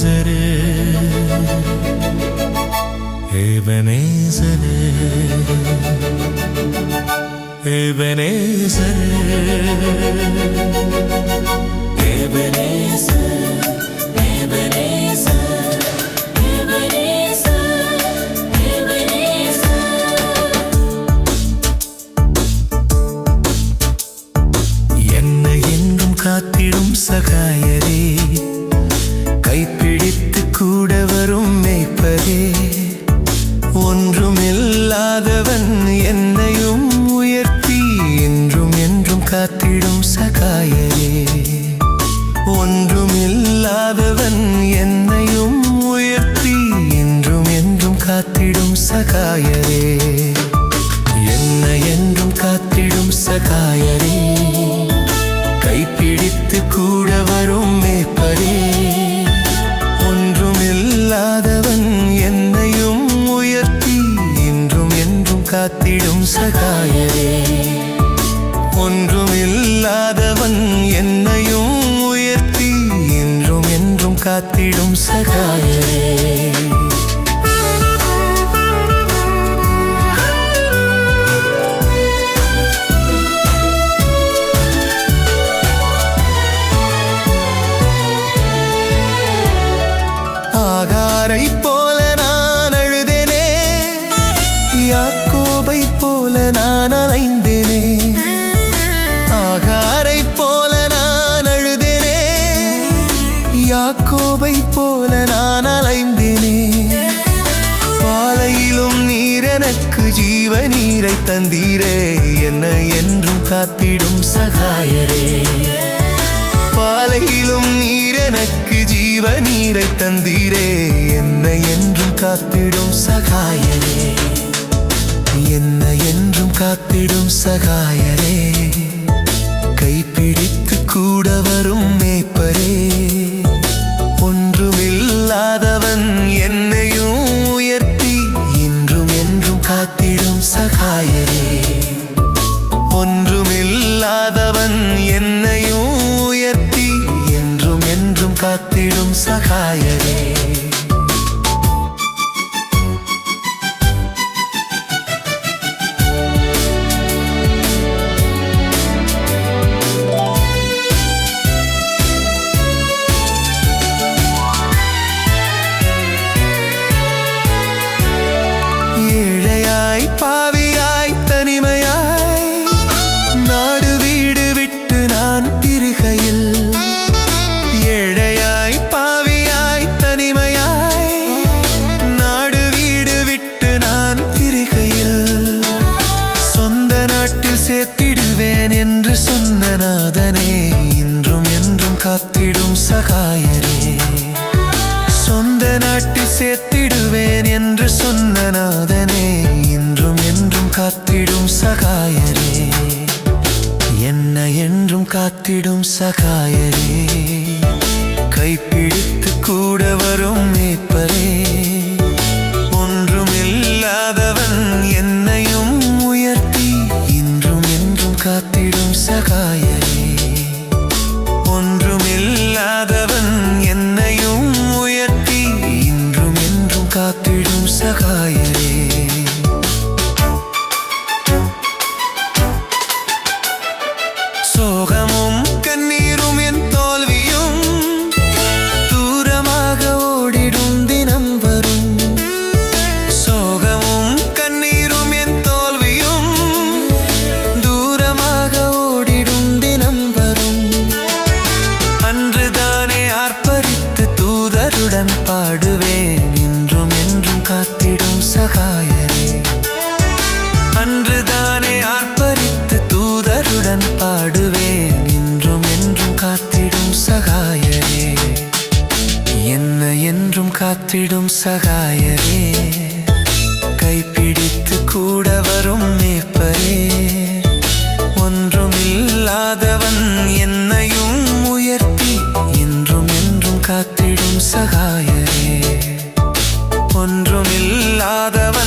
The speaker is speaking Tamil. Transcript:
Ebenezer'e Ebenezer'e Ebenezer'e காத்திடும் சகாயரே. ஒன்றுமில்லாதவன் என்னையும் உயர்த்தி என்றும் என்றும் காத்திடும் சகாயரே. என்னை என்றும் காத்திடும் சகாயரே. கைப்பிடித்து கூட வரும் காத்திடும் சகாயே. ஆகாரை போல நான் அழுதேனே யாக்கோபை போல நான் அலைந்தேன். ஜீவ நீரை தந்தீரே என்னை என்றும் காத்திடும் சகாயரே. பாலையிலும் நீர் எனக்கு ஜீவ நீரை தந்தீரே என்னை என்றும் காத்திடும் சகாயரே. என்னை என்றும் காத்திடும் சகாயரே. கைப்பிடித்து கூட வரும் மேப்பரே ஒன்றுமில்லாத காத்திடும் சகாயரே சகாயரே சொந்த நாட்டி சேர்த்திடுவேன் என்று சொன்ன நாதனே இன்றும் என்றும் காத்திடும் சகாயரே. என்ன என்றும் காத்திடும் சகாயரே. கைப்பிடித்து கூட வரும் சோகமும் கண்ணீரும் என் தோல்வியும் தூரமாக ஓடிடும் தினம் வரும். சோகமும் கண்ணீரும் என் தோல்வியும் தூரமாக ஓடிடும் தினம் வரும். அன்றுதானே ஆர்ப்பரித்து தூதருடன் பாடுவேன். இன்றும் என்றும் காத்திடும் சகாயரே. அன்றுதானே ஆர்ப்பரித்து காத்திடும் சகாயரே கைப்பிடித்து கூட வரும் மேப்பரே. ஒன்றுமில்லாதவன் என்னையும் உயர்த்தி என்றும் என்றும் காத்திடும் சகாயரே ஒன்றுமில்லாதவன்